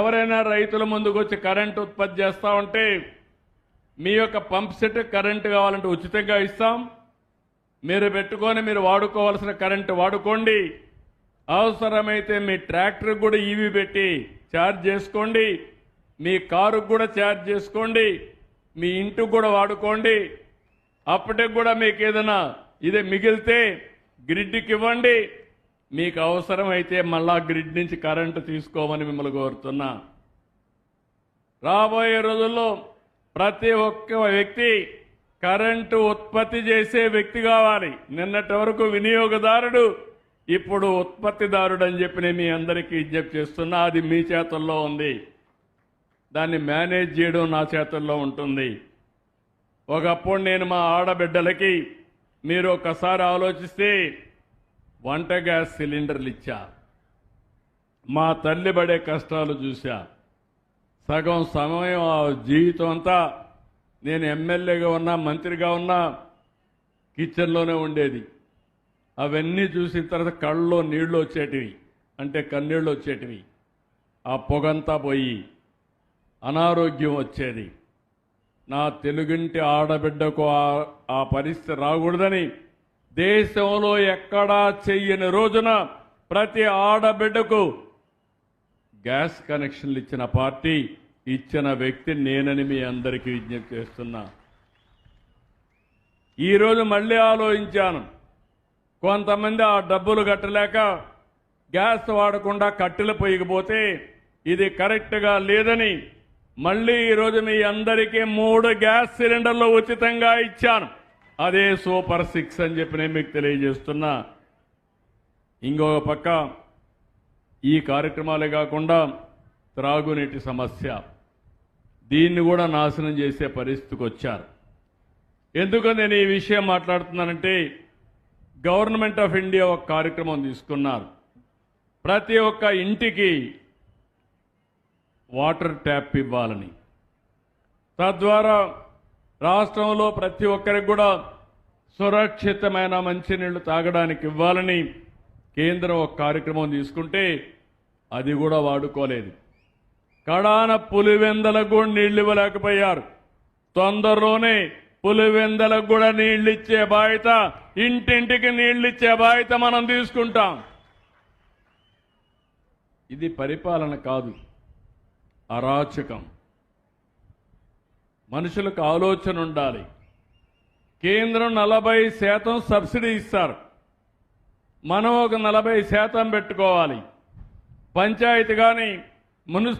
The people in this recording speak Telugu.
ఎవరైనా రైతుల ముందుకు వచ్చి కరెంటు ఉత్పత్తి చేస్తూ ఉంటే మీ యొక్క పంప్ సెట్ కరెంటు కావాలంటే ఉచితంగా ఇస్తాం. మీరు పెట్టుకొని మీరు వాడుకోవాల్సిన కరెంటు వాడుకోండి. అవసరమైతే మీ ట్రాక్టర్కి కూడా ఈవీ పెట్టి ఛార్జ్ చేసుకోండి. మీ కారు కూడా ఛార్జ్ చేసుకోండి. మీ ఇంటికి కూడా వాడుకోండి. అప్పటికి కూడా మీకు ఏదైనా ఇది మిగిలితే గ్రిడ్కి ఇవ్వండి. మీకు అవసరమైతే మళ్ళా గ్రిడ్ నుంచి కరెంటు తీసుకోమని మిమ్మల్ని కోరుతున్నా. రాబోయే రోజుల్లో ప్రతి ఒక్క వ్యక్తి కరెంటు ఉత్పత్తి చేసే వ్యక్తి కావాలి. నిన్నటి వరకు వినియోగదారుడు ఇప్పుడు ఉత్పత్తిదారుడు అని చెప్పి నేను మీ అందరికీ విజ్ఞప్తి చేస్తున్నా. అది మీ చేతుల్లో ఉంది. దాన్ని మేనేజ్ చేయడం నా చేతుల్లో ఉంటుంది. ఒకప్పుడు నేను మా ఆడబిడ్డలకి మీరు ఒకసారి ఆలోచిస్తే వంట గ్యాస్ సిలిండర్లు ఇచ్చా. మా తల్లి పడే కష్టాలు చూశా. సగం సమయం ఆ జీవితం అంతా నేను ఎమ్మెల్యేగా ఉన్నా మంత్రిగా ఉన్నా కిచెన్లోనే ఉండేది. అవన్నీ చూసిన తర్వాత కళ్ళలో నీళ్ళు వచ్చేటివి అంటే కన్నీళ్ళు వచ్చేటివి. ఆ పొగంతా పోయి అనారోగ్యం వచ్చేది. నా తెలుగింటి ఆడబిడ్డకు ఆ- ఆ పరిస్థితి రాకూడదని దేశంలో ఎక్కడా చెయ్యని రోజున ప్రతి ఆడబిడ్డకు గ్యాస్ కనెక్షన్లు ఇచ్చిన పార్టీ ఇచ్చిన వ్యక్తి నేనని మీ అందరికీ విజ్ఞప్తి చేస్తున్నా. ఈరోజు మళ్ళీ ఆలోచించాను. కొంతమంది ఆ డబ్బులు కట్టలేక గ్యాస్ వాడకుండా కట్టెలు పొయ్యకపోతే ఇది కరెక్ట్గా లేదని మళ్ళీ ఈరోజు మీ అందరికీ మూడు గ్యాస్ సిలిండర్లు ఉచితంగా ఇచ్చాను. అదే సూపర్ సిక్స్ అని చెప్పి నేను మీకు తెలియజేస్తున్నా. ఇంకొక పక్క ఈ కార్యక్రమాలే కాకుండా త్రాగునీటి సమస్య. దీన్ని కూడా నాశనం చేసే పరిస్థితికి వచ్చారు. ఎందుకు నేను ఈ విషయం మాట్లాడుతున్నానంటే గవర్నమెంట్ ఆఫ్ ఇండియా ఒక కార్యక్రమం తీసుకున్నారు. ప్రతి ఒక్క ఇంటికి వాటర్ ట్యాప్ ఇవ్వాలని. తద్వారా రాష్ట్రంలో ప్రతి ఒక్కరికి కూడా సురక్షితమైన మంచినీళ్ళు తాగడానికి ఇవ్వాలని కేంద్రం ఒక కార్యక్రమం తీసుకుంటే అది కూడా వాడుకోలేదు. కడాన పులివెందలకు కూడా నీళ్ళు ఇవ్వలేకపోయారు. తొందరలోనే పులివెందలకు కూడా నీళ్ళు ఇచ్చే బాధ్యత ఇంటింటికి నీళ్ళు ఇచ్చే బాధ్యత మనం తీసుకుంటాం. ఇది పరిపాలన కాదు అరాచకం. మనుషులకు ఆలోచన ఉండాలి. కేంద్రం నలభై శాతం సబ్సిడీ ఇస్తారు. మనం ఒక నలభై శాతం పెట్టుకోవాలి. పంచాయతీ కానీ మున్సిపల్